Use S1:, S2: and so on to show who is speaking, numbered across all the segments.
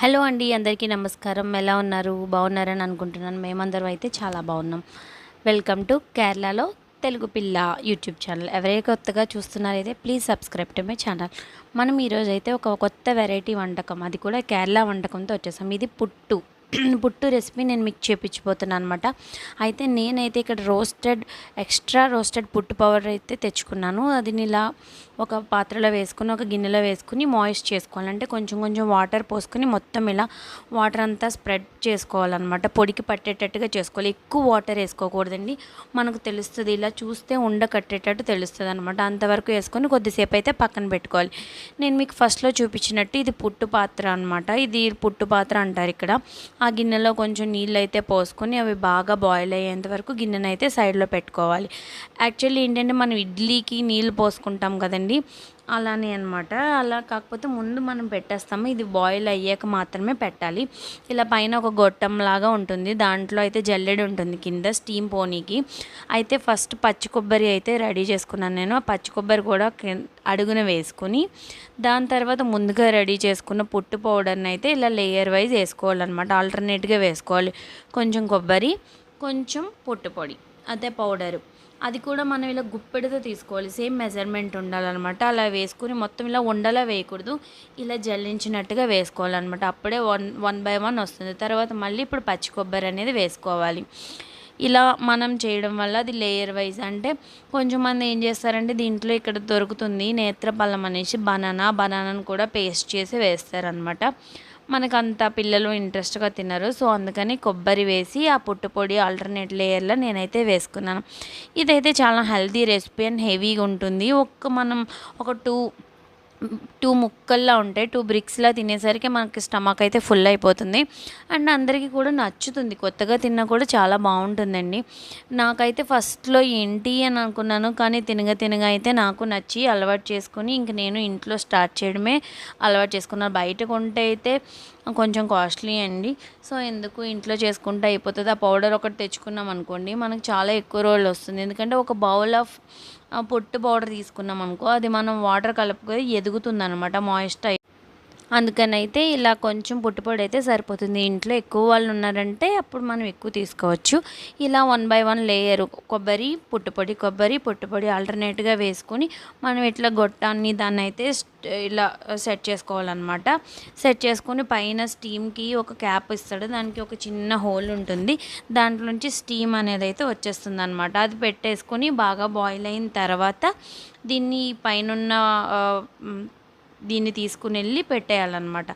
S1: Hello అండి అందరికీ నమస్కారం. ఎలా ఉన్నారు? బాగున్నారని అనుకుంటున్నాను. మేమందరం అయితే చాలా బాగున్నాం. వెల్కమ్ టు కేరళలో తెలుగు పిల్ల యూట్యూబ్ ఛానల్. ఎవరైతే కొత్తగా చూస్తున్నారైతే please subscribe to my channel మనం ఈరోజు అయితే ఒక కొత్త వెరైటీ వంటకం అది కూడా కేరళ వంటకంతో వచ్చేసాం. ఇది పుట్టు. పుట్టు రెసిపీ నేను మీకు చేపించిపోతున్నాను అనమాట అయితే నేనైతే ఇక్కడ roasted extra roasted puttu powder అయితే తెచ్చుకున్నాను. అది ఇలా ఒక పాత్రలో వేసుకుని ఒక గిన్నెలో వేసుకుని మాయిస్ట్ చేసుకోవాలి. అంటే కొంచెం కొంచెం వాటర్ పోసుకొని మొత్తం ఇలా వాటర్ అంతా స్ప్రెడ్ చేసుకోవాలన్నమాట. పొడికి పట్టేటట్టుగా చేసుకోవాలి. ఎక్కువ వాటర్ వేసుకోకూడదండి. మనకు తెలుస్తుంది ఇలా చూస్తే ఉండ కట్టేటట్టు తెలుస్తుంది అనమాట అంతవరకు వేసుకొని కొద్దిసేపు అయితే పక్కన పెట్టుకోవాలి. నేను మీకు ఫస్ట్లో చూపించినట్టు ఇది పుట్టు పాత్ర అనమాట ఇది పుట్టు పాత్ర అంటారు ఇక్కడ. ఆ గిన్నెలో కొంచెం నీళ్ళు అయితే పోసుకొని అవి బాగా బాయిల్ అయ్యేంత వరకు గిన్నెనైతే సైడ్లో పెట్టుకోవాలి. యాక్చువల్లీ ఏంటంటే మనం ఇడ్లీకి నీళ్ళు పోసుకుంటాం కదండి. అలానే అనమాట అలా కాకపోతే ముందు మనం పెట్టేస్తాము. ఇది బాయిల్ అయ్యాక మాత్రమే పెట్టాలి. ఇలా పైన ఒక గొట్టం లాగా ఉంటుంది. దాంట్లో అయితే జల్లెడ ఉంటుంది కింద స్టీమ్ పోనీకి. అయితే ఫస్ట్ పచ్చి కొబ్బరి అయితే రెడీ చేసుకున్నాను నేను. ఆ పచ్చి కొబ్బరి కూడా అడుగున వేసుకుని దాని తర్వాత ముందుగా రెడీ చేసుకున్న పుట్టు పౌడర్ని అయితే ఇలా లేయర్ వైజ్ వేసుకోవాలన్నమాట. ఆల్టర్నేట్గా వేసుకోవాలి. కొంచెం కొబ్బరి కొంచెం పుట్టు పొడి. అదే పౌడరు. అది కూడా మనం ఇలా గుప్పెడితో తీసుకోవాలి. సేమ్ మెజర్మెంట్ ఉండాలన్నమాట. అలా వేసుకుని మొత్తం ఇలా ఉండలా వేయకూడదు. ఇలా జల్లించినట్టుగా వేసుకోవాలన్నమాట. అప్పుడే వన్ వన్ బై వన్ వస్తుంది. తర్వాత మళ్ళీ ఇప్పుడు పచ్చి కొబ్బరి అనేది వేసుకోవాలి. ఇలా మనం చేయడం వల్ల అది లేయర్ వైజ్ అంటే కొంచెం మంది ఏం చేస్తారంటే దీంట్లో ఇక్కడ దొరుకుతుంది నేత్రపల్లం అనేసి బనానా. బనానాను కూడా పేస్ట్ చేసి వేస్తారనమాట మనకు అంత పిల్లలు ఇంట్రెస్ట్గా తినరు. సో అందుకని కొబ్బరి వేసి ఆ పుట్టుపొడి ఆల్టర్నేట్ లేయర్లో నేనైతే వేసుకున్నాను. ఇదైతే చాలా హెల్తీ రెసిపీ అండ్ హెవీగా ఉంటుంది. ఒక్క మనం ఒక టూ టూ ముక్కల్లా ఉంటాయి టూ బ్రిక్స్లా తినేసరికి మనకి స్టమక్ అయితే ఫుల్ అయిపోతుంది. అండ్ అందరికీ కూడా నచ్చుతుంది. కొత్తగా తిన్నా కూడా చాలా బాగుంటుందండి. నాకైతే ఫస్ట్లో ఏంటి అని అనుకున్నాను కానీ తినగా తినగా అయితే నాకు నచ్చి అలవాటు చేసుకుని ఇంక నేను ఇంట్లో స్టార్ట్ చేయడమే అలవాటు చేసుకున్నాను. బయట కొంటే అయితే కొంచెం కాస్ట్లీ అండి. సో ఎందుకు ఇంట్లో చేసుకుంటే అయిపోతుంది? ఆ పౌడర్ ఒకటి తెచ్చుకున్నాం అనుకోండి మనకు చాలా ఎక్కువ రోజులు వస్తుంది. ఎందుకంటే ఒక బౌల్ ఆఫ్ పొట్టు పౌడర్ తీసుకున్నాం అనుకో అది మనం వాటర్ కలుపుకొని ఎదుగుతుంది అనమాట మాయిస్ట్ అయి అందుకని అయితే ఇలా కొంచెం పుట్టుపొడి అయితే సరిపోతుంది. ఇంట్లో ఎక్కువ వాళ్ళు ఉన్నారంటే అప్పుడు మనం ఎక్కువ తీసుకోవచ్చు. ఇలా వన్ బై వన్ లేయర్. కొబ్బరి పుట్టుపొడి కొబ్బరి పుట్టుపొడి ఆల్టర్నేట్గా వేసుకొని మనం ఇట్లా గొట్టాన్ని దాన్ని అయితే ఇలా సెట్ చేసుకోవాలన్నమాట. సెట్ చేసుకొని పైన స్టీమ్కి ఒక క్యాప్ ఇస్తాడు. దానికి ఒక చిన్న హోల్ ఉంటుంది. దాంట్లో నుంచి స్టీమ్ అనేది అయితే వచ్చేస్తుంది అనమాట అది పెట్టేసుకొని బాగా బాయిల్ అయిన తర్వాత దీన్ని పైన దీన్ని తీసుకుని వెళ్ళి పెట్టేయాలన్నమాట.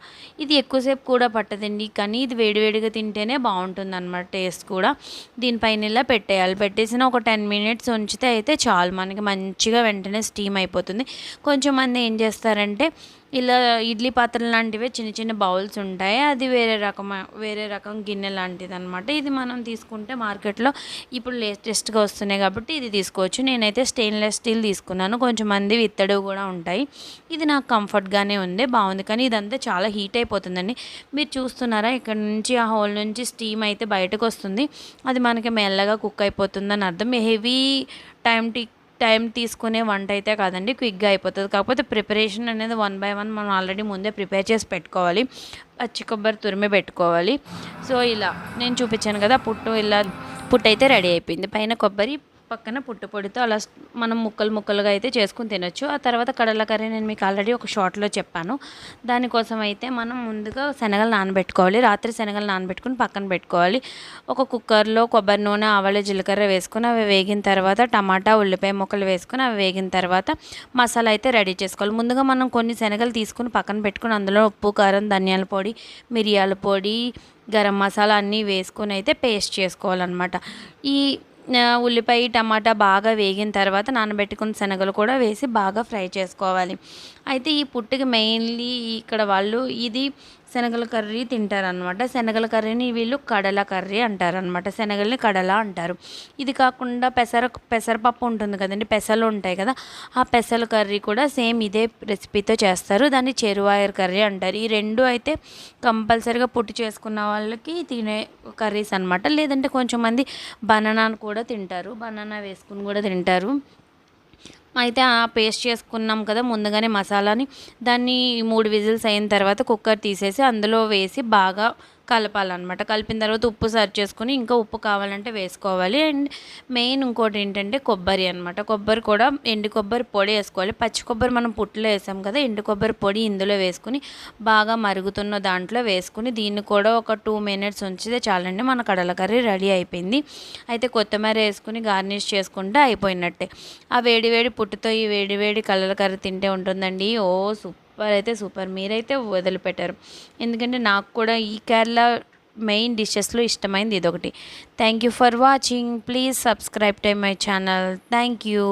S1: ఇది ఎక్కువసేపు కూడా పట్టదండి. కానీ ఇది వేడివేడిగా తింటేనే బాగుంటుంది అనమాట టేస్ట్ కూడా. దీనిపైన ఇలా పెట్టేయాలి. పెట్టేసిన ఒక టెన్ మినిట్స్ ఉంచితే అయితే చాలు. మనకి మంచిగా వెంటనే స్టీమ్ అయిపోతుంది. కొంచెం మంది ఏం చేస్తారంటే ఇలా ఇడ్లీ పాత్రలు లాంటివే చిన్న చిన్న బౌల్స్ ఉంటాయి. అది వేరే రకమ వేరే రకం గిన్నె లాంటిది అనమాట ఇది మనం తీసుకుంటే మార్కెట్లో ఇప్పుడు లేటెస్ట్గా వస్తున్నాయి కాబట్టి ఇది తీసుకోవచ్చు. నేనైతే స్టెయిన్లెస్ స్టీల్ తీసుకున్నాను. కొంచెం మంది ఇత్తడి కూడా ఉంటాయి. ఇది నాకు కంఫర్ట్గానే ఉంది. బాగుంది. కానీ ఇదంతా చాలా హీట్ అయిపోతుందండి. మీరు చూస్తున్నారా? ఇక్కడ నుంచి ఆ హోల్ నుంచి స్టీమ్ అయితే బయటకు వస్తుంది. అది మనకి మెల్లగా కుక్ అయిపోతుందని అర్థం. హెవీ టైం టీ టైం తీసుకునే వంట అయితే కాదండి క్విక్గా అయిపోతుంది. కాకపోతే ప్రిపరేషన్ అనేది వన్ బై వన్ మనం ఆల్రెడీ ముందే ప్రిపేర్ చేసి పెట్టుకోవాలి. పచ్చి కొబ్బరి తురిమి పెట్టుకోవాలి. సో ఇలా నేను చూపించాను కదా పుట్టు ఇలా పుట్టు అయితే రెడీ అయిపోయింది. పైన కొబ్బరి పక్కన పుట్టుపొడితో అలా మనం ముక్కలు ముక్కలుగా అయితే చేసుకుని తినొచ్చు. ఆ తర్వాత కడల కర్రీ నేను మీకు ఆల్రెడీ ఒక షార్ట్లో చెప్పాను. దానికోసం అయితే మనం ముందుగా శనగలు నానబెట్టుకోవాలి. రాత్రి శనగలు నానబెట్టుకుని పక్కన పెట్టుకోవాలి. ఒక కుక్కర్లో కొబ్బరి నూనె ఆవాలు జీలకర్ర వేసుకుని అవి వేగిన తర్వాత టమాటా ఉల్లిపాయ ముక్కలు వేసుకుని అవి వేగిన తర్వాత మసాలా అయితే రెడీ చేసుకోవాలి. ముందుగా మనం కొన్ని శనగలు తీసుకుని పక్కన పెట్టుకుని అందులో ఉప్పు కారం ధనియాల పొడి మిరియాల పొడి గరం మసాలా అన్నీ వేసుకొని అయితే పేస్ట్ చేసుకోవాలన్నమాట. ఈ ఉల్లిపాయ టమాటా బాగా వేగిన తర్వాత నానబెట్టుకున్న శనగలు కూడా వేసి బాగా ఫ్రై చేసుకోవాలి. అయితే ఈ పుట్టుకి మెయిన్లీ ఇక్కడ వాళ్ళు ఇది శనగల కర్రీ తింటారనమాట శనగల కర్రీని వీళ్ళు కడల కర్రీ అంటారనమాట శనగల్ని కడల అంటారు. ఇది కాకుండా పెసర పెసరపప్పు ఉంటుంది కదండి పెసలు ఉంటాయి కదా ఆ పెసల కర్రీ కూడా సేమ్ ఇదే రెసిపీతో చేస్తారు. దాన్ని చెరువాయర్ కర్రీ అంటారు. ఈ రెండు అయితే కంపల్సరీగా పుట్టి చేసుకున్న వాళ్ళకి తినే కర్రీస్ అనమాట లేదంటే కొంచెం మంది బనానాను కూడా తింటారు. బనానా వేసుకుని కూడా తింటారు. అయితే ఆ పేస్ట్ చేసుకున్నాం కదా ముందుగానే మసాలాని. దాన్ని మూడు విజిల్స్ అయిన తర్వాత కుక్కర్ తీసేసి అందులో వేసి బాగా కలపాలన్నమాట. కలిపిన తర్వాత ఉప్పు సర్వ్ చేసుకుని ఇంకా ఉప్పు కావాలంటే వేసుకోవాలి. అండ్ మెయిన్ ఇంకోటి ఏంటంటే కొబ్బరి అనమాట కొబ్బరి కూడా ఎండు కొబ్బరి పొడి వేసుకోవాలి. పచ్చి కొబ్బరి మనం పుట్టులో వేసాం కదా ఎండు కొబ్బరి పొడి ఇందులో వేసుకుని బాగా మరుగుతున్న దాంట్లో వేసుకుని దీన్ని కూడా ఒక టూ మినిట్స్ ఉంచితే చాలండి. మన కడల కర్రీ రెడీ అయిపోయింది. అయితే కొత్తిమీర వేసుకుని గార్నిష్ చేసుకుంటే అయిపోయినట్టే. ఆ వేడి వేడి పుట్టుతో ఈ వేడి వేడి కలల కర్రీ తింటే ఉంటుందండి. ఓ సూపర్ సూపర్ అయితే సూపర్. మీరైతే వదిలిపెట్టారు. ఎందుకంటే నాకు కూడా ఈ కేరళ మెయిన్ డిషెస్లో ఇష్టమైంది ఇదొకటి. Thank you for watching. Please subscribe to my channel. Thank you.